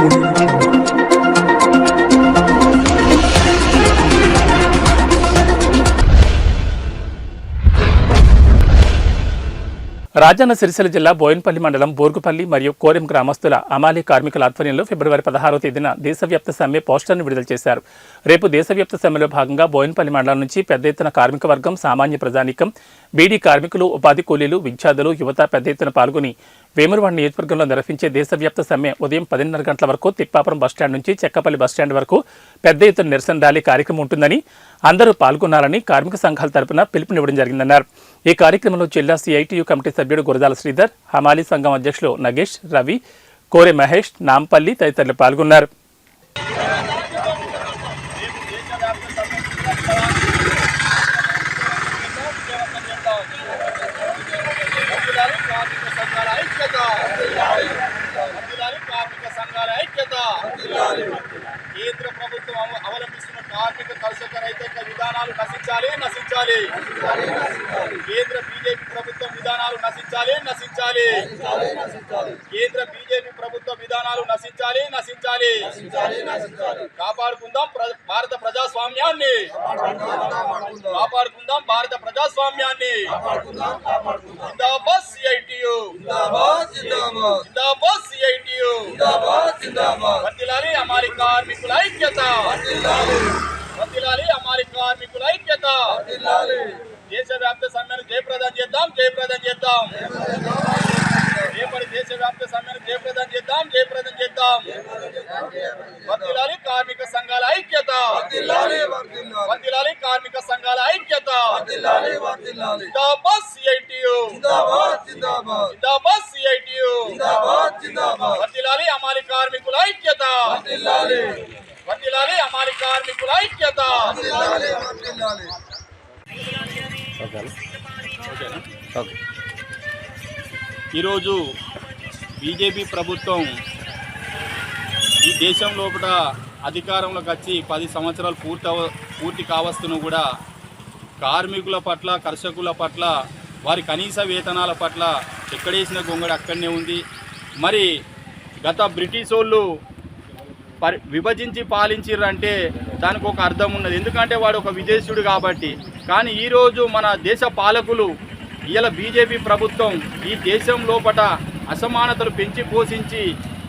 Thank you. Rajanna Sircilla జిల్లా బోయన్పల్లి మండలం బోర్గుపల్లి మరియు కోరెం గ్రామస్తుల అమాలి కార్మికుల ఆధ్వర్యంలో ఫిబ్రవరి పదహారవ తేదీన దేశవ్యాప్త సమ్మె పోస్టర్ను విడుదల చేశారు. రేపు దేశవ్యాప్త సమ్మెలో భాగంగా బోయన్పల్లి మండలం నుంచి పెద్ద ఎత్తున కార్మిక వర్గం సామాన్య ప్రజానీకం బీడీ కార్మికులు ఉపాధి కూలీలు విద్యార్థులు యువత పెద్ద ఎత్తున పాల్గొని వేమురవాడ నియోజకవర్గంలో నిర్వహించే దేశవ్యాప్త సమ్మె ఉదయం పదిన్నర గంటల వరకు తిప్పాపురం బస్టాండ్ నుంచి చెక్కపల్లి బస్టాండ్ వరకు పెద్ద ఎత్తున నిరసన ర్యాలీ కార్యక్రమం ఉంటుందని అందరూ పాల్గొనాలని కార్మిక సంఘాల తరపున పిలుపునివ్వడం జరిగిందన్నారు. ఈ కార్యక్రమంలో జిల్లా సిఐటియు కమిటీ సభ్యుడు గురజాల శ్రీధర్ హమాలీ సంఘం అధ్యక్షులు నగేష్ రవి కోరె మహేష్ నాంపల్లి తదితరులు పాల్గొన్నారు వర్ధిల్లాలి కార్మిక సంఘాల ఐక్యత వర్ధిల్లాలి కార్మిక సంఘాల ఐక్యత కేంద్ర ప్రభుత్వం అవ- అవలంబిస్తున్న కార్మిక కర్షక రైతాంగ విధానాలు నశించాలి నశించాలి. కేంద్ర బీజేపీ ప్రభుత్వం విధానాలు నశించాలి నశించాలి. కేంద్ర బీజేపీ ప్రభుత్వ విధానాలు నశించాలి నశించాలి. కాపాడుకుందాం భారత ప్రజాస్వామ్యాన్ని. కాపాడుకుందాం భారత ప్రజాస్వామ్యాన్ని. జిందాబాద్ సిఐటియు. జిందాబాద్ సిఐటియు. వర్తిలాలి అమారి కార్మికుల ఐక్యత. వర్తిలాలి అమారి కార్మికుల ఐక్యత. దేశవ్యాప్త సమ్మెను జయప్రదం చేద్దాం జయప్రదం చేద్దాం. రేపటి దేశవ్యాప్త సమ్మెను జయప్రదం చేద్దాం జయప్రదం చేద్దాం. వర్తిలాలి కార్మిక సంఘాల ఐక్యత. వర్తిలాలి కార్మిక సంఘాల ఐక్యత. జిందాబాద్ సిఐటియు జిందాబాద్ సిఐటియు వర్తిలాలి అమాలి కార్మికుల ఐక్యత. వర్తిలాలి అమాలి కార్మికుల ఐక్యత! ఈరోజు బీజేపీ ప్రభుత్వం ఈ దేశం లోపల అధికారంలోకి వచ్చి పది సంవత్సరాలు పూర్తి పూర్తి కావస్తును కూడా కార్మికుల పట్ల కర్షకుల పట్ల వారి కనీస వేతనాల పట్ల ఎక్కడేసిన గొంగడి అక్కడనే ఉంది. మరి గత బ్రిటిష్ వాళ్ళు పరి విభజించి పాలించిర్రంటే దానికి ఒక అర్థం ఉన్నది. ఎందుకంటే వాడు ఒక విదేశీయుడు కాబట్టి. కానీ ఈరోజు మన దేశ పాలకులు ఇలా బీజేపీ ప్రభుత్వం ఈ దేశం లోపల అసమానతలు పెంచి పోషించి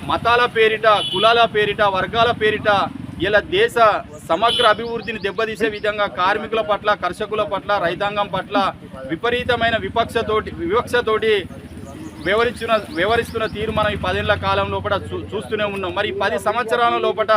మతాల పేరిట కులాల పేరిట వర్గాల పేరిట ఇలా దేశ సమగ్ర అభివృద్ధిని దెబ్బతీసే విధంగా కార్మికుల పట్ల కర్షకుల పట్ల రైతాంగం పట్ల విపరీతమైన విపక్షతోటి వివక్షతోటి వివరించిన వివరిస్తున్న తీరు మనం ఈ పదేళ్ళ కాలం లోపల చూ- చూస్తూనే ఉన్నాం. మరి ఈ పది సంవత్సరాల లోపల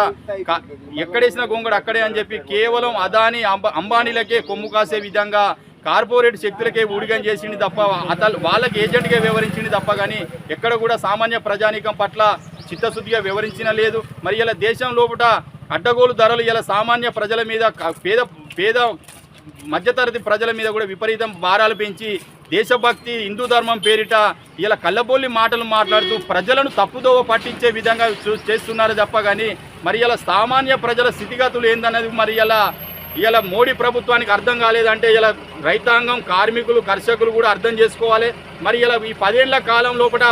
ఎక్కడేసిన గొంగడు అక్కడే అని చెప్పి కేవలం అదాని అంబానీలకే కొమ్ము కాసే విధంగా కార్పొరేట్ శక్తులకే ఊడిగం చేసింది తప్ప అతను వాళ్ళకి ఏజెంట్గా వివరించింది తప్ప కానీ ఎక్కడ కూడా సామాన్య ప్రజానీకం పట్ల చిత్తశుద్ధిగా వివరించిన లేదు. మరి ఇలా దేశం లోపల అడ్డగోలు ధరలు ఇలా సామాన్య ప్రజల మీద పేద పేద మధ్యతరగతి ప్రజల మీద కూడా విపరీతం భారాలు పెంచి దేశభక్తి హిందూ ధర్మం పేరిట ఇలా కళ్ళబోలి మాటలు మాట్లాడుతూ ప్రజలను తప్పుదోవ పట్టించే విధంగా చూ- చేస్తున్నారు తప్ప కానీ మరి ఇలా సామాన్య ప్రజల స్థితిగతులు ఏందన్నది మరి ఇలా ఇలా మోడీ ప్రభుత్వానికి అర్థం కాలేదంటే ఇలా రైతాంగం కార్మికులు కర్షకులు కూడా అర్థం చేసుకోవాలి. మరి ఇలా ఈ పదేళ్ళ కాలం లోపల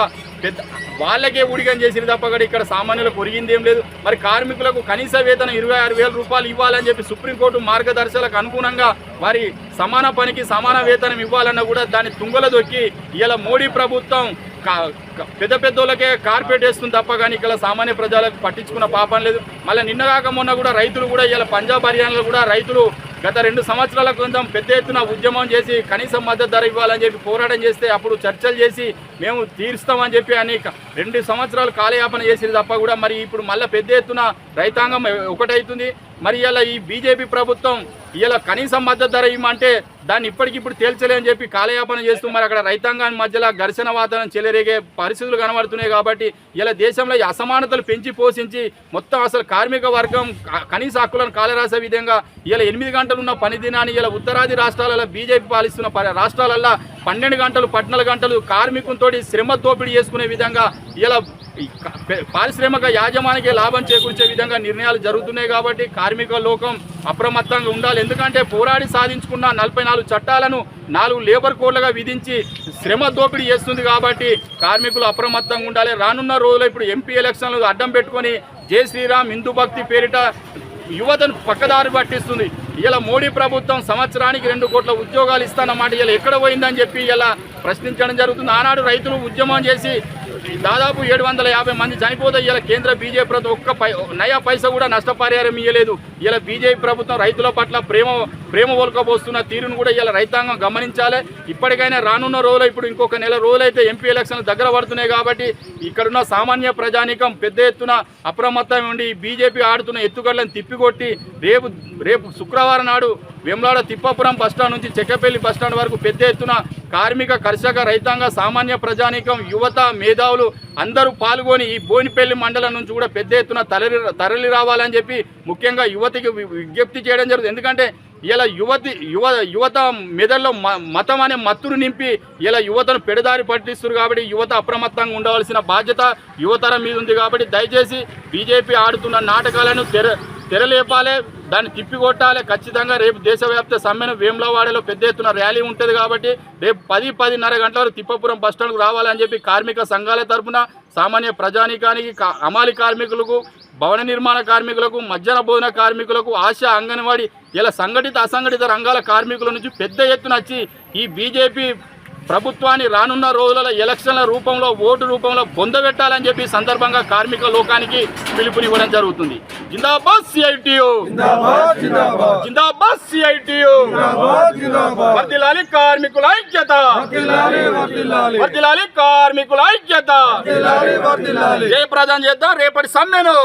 పెద్ద వాళ్ళకే ఊడిగం చేసిన తప్ప కూడా ఇక్కడ సామాన్యులకు ఒరిగింది ఏం లేదు. మరి కార్మికులకు కనీస వేతనం ఇరవై ఆరు వేల రూపాయలు ఇవ్వాలని చెప్పి సుప్రీంకోర్టు మార్గదర్శకులకు అనుగుణంగా వారి సమాన పనికి సమాన వేతనం ఇవ్వాలన్నా కూడా దాన్ని తుంగల దొక్కి ఇలా మోడీ ప్రభుత్వం కా- పెద్ద పెద్దోళ్ళకే కార్పొరేట్ వేస్తుంది తప్ప కానీ ఇక్కడ సామాన్య ప్రజలకు పట్టించుకున్న పాపం లేదు. మళ్ళీ నిన్న కాక మొన్న కూడా రైతులు కూడా ఇలా పంజాబ్ హర్యానాలో కూడా రైతులు గత రెండు సంవత్సరాల క్రితం పెద్ద ఎత్తున ఉద్యమం చేసి కనీస మద్దతు ధర ఇవ్వాలని చెప్పి పోరాటం చేస్తే అప్పుడు చర్చలు చేసి మేము తీరుస్తామని చెప్పి అని రెండు సంవత్సరాలు కాలయాపన చేసింది తప్ప కూడా మరి ఇప్పుడు మళ్ళీ పెద్ద ఎత్తున రైతాంగం ఒకటవుతుంది మరి ఇలా ఈ బీజేపీ ప్రభుత్వం ఇలా కనీస మద్దతు ధర ఇవ్వమంటే దాన్ని ఇప్పటికిప్పుడు తేల్చలేని చెప్పి కాలయాపన చేస్తూ మరి అక్కడ రైతాంగాన్ని మధ్యలో ఘర్షణ వాతావరణం చెలరేగే పరిస్థితులు కనబడుతున్నాయి కాబట్టి ఇలా దేశంలో ఈ అసమానతలు పెంచి పోషించి మొత్తం అసలు కార్మిక వర్గం కనీస హక్కులను కాలరాసే విధంగా ఇలా ఎనిమిది గంటలు ఉన్న పని దినాన్ని ఇలా ఉత్తరాది రాష్ట్రాలలో బీజేపీ పాలిస్తున్న రాష్ట్రాలలో పన్నెండు గంటలు పద్నాలుగు గంటలు కార్మికులతో శ్రమ దోపిడీ చేసుకునే విధంగా ఇలా పారిశ్రామిక యాజమానికి లాభం చేకూర్చే విధంగా నిర్ణయాలు జరుగుతున్నాయి కాబట్టి కార్మిక లోకం అప్రమత్తంగా ఉండాలి. ఎందుకంటే పోరాడి సాధించుకున్న నలభై నాలుగు చట్టాలను నాలుగు లేబర్ కోడ్లుగా విధించి శ్రమ దోపిడీ చేస్తుంది కాబట్టి కార్మికులు అప్రమత్తంగా ఉండాలి. రానున్న రోజుల్లో ఇప్పుడు ఎంపీ ఎలక్షన్లు అడ్డం పెట్టుకొని జై శ్రీరామ్ హిందూ భక్తి పేరిట యువతను పక్కదారి పట్టిస్తుంది. ఇలా మోడీ ప్రభుత్వం సంవత్సరానికి రెండు కోట్ల ఉద్యోగాలు ఇస్తానన్నమాట. ఇలా ఎక్కడ పోయిందని చెప్పి ఇలా ప్రశ్నించడం జరుగుతుంది. ఆనాడు రైతులు ఉద్యమం చేసి దాదాపు ఏడు వందల యాభై మంది చనిపోతే ఇలా కేంద్ర బీజేపీ ప్రభుత్వం ఒక్క పై నయా పైసా కూడా నష్టపరిహారం ఇవ్వలేదు ఇలా బీజేపీ ప్రభుత్వం రైతుల పట్ల ప్రేమ ప్రేమ ఒలకబోస్తున్న తీరును కూడా ఇలా రైతాంగం గమనించాలి. ఇప్పటికైనా రానున్న రోజులు ఇప్పుడు ఇంకొక నెల రోజులైతే ఎంపీ ఎలక్షన్లు దగ్గర పడుతున్నాయి కాబట్టి ఇక్కడున్న సామాన్య ప్రజానీకం పెద్ద ఎత్తున అప్రమత్తం ఉండి బీజేపీ ఆడుతున్న ఎత్తుగడలను తిప్పికొట్టి రేపు రేపు శుక్రవారం నాడు వెమ్లాడ తిప్పాపురం బస్టాండ్ నుంచి చెక్కపల్లి బస్టాండ్ వరకు పెద్ద ఎత్తున కార్మిక కర్షక రైతాంగ సామాన్య ప్రజానీకం యువత మేధావులు అందరూ పాల్గొని ఈ బోనిపల్లి మండలం నుంచి కూడా పెద్ద ఎత్తున తరలి తరలి రావాలని చెప్పి ముఖ్యంగా యువత యువతికి విజ్ఞప్తి చేయడం జరుగుతుంది. ఎందుకంటే ఇలా యువతి యువ యువత మెదడులో మ- మతం అనే మత్తును నింపి ఇలా యువతను పెడదారి పట్టిస్తున్నారు కాబట్టి యువత అప్రమత్తంగా ఉండవలసిన బాధ్యత యువతరం మీద ఉంది కాబట్టి దయచేసి బీజేపీ ఆడుతున్న నాటకాలను తెర తెరలేపాలి. దాన్ని తిప్పికొట్టాలి ఖచ్చితంగా రేపు దేశవ్యాప్త సమ్మెను వేములవాడలో పెద్ద ఎత్తున ర్యాలీ ఉంటుంది కాబట్టి రేపు పది పదిన్నర గంటల వరకు తిప్పపురం బస్టాండ్కు రావాలని చెప్పి కార్మిక సంఘాల తరఫున సామాన్య ప్రజానీకానికి అమాలి కార్మికులకు భవన నిర్మాణ కార్మికులకు మధ్యాహ్న భోజన కార్మికులకు ఆశ అంగన్వాడీ ఇలా సంఘటిత అసంఘటిత రంగాల కార్మికుల నుంచి పెద్ద ఎత్తున వచ్చి ఈ బీజేపీ ప్రభుత్వాన్ని రానున్న రోజులలో ఎలక్షన్ల రూపంలో ఓటు రూపంలో పొందబెట్టాలని చెప్పి సందర్భంగా కార్మిక లోకానికి పిలుపునివ్వడం జరుగుతుంది. జిందాబాద్ సిఐటియు. జిందాబాద్ సిఐటియు. వర్దిలాలి కార్మికుల ఐక్యత. వర్దిలాలి కార్మికుల ఐక్యత. జయప్రదం చేద్దాం రేపటి సమ్మెను.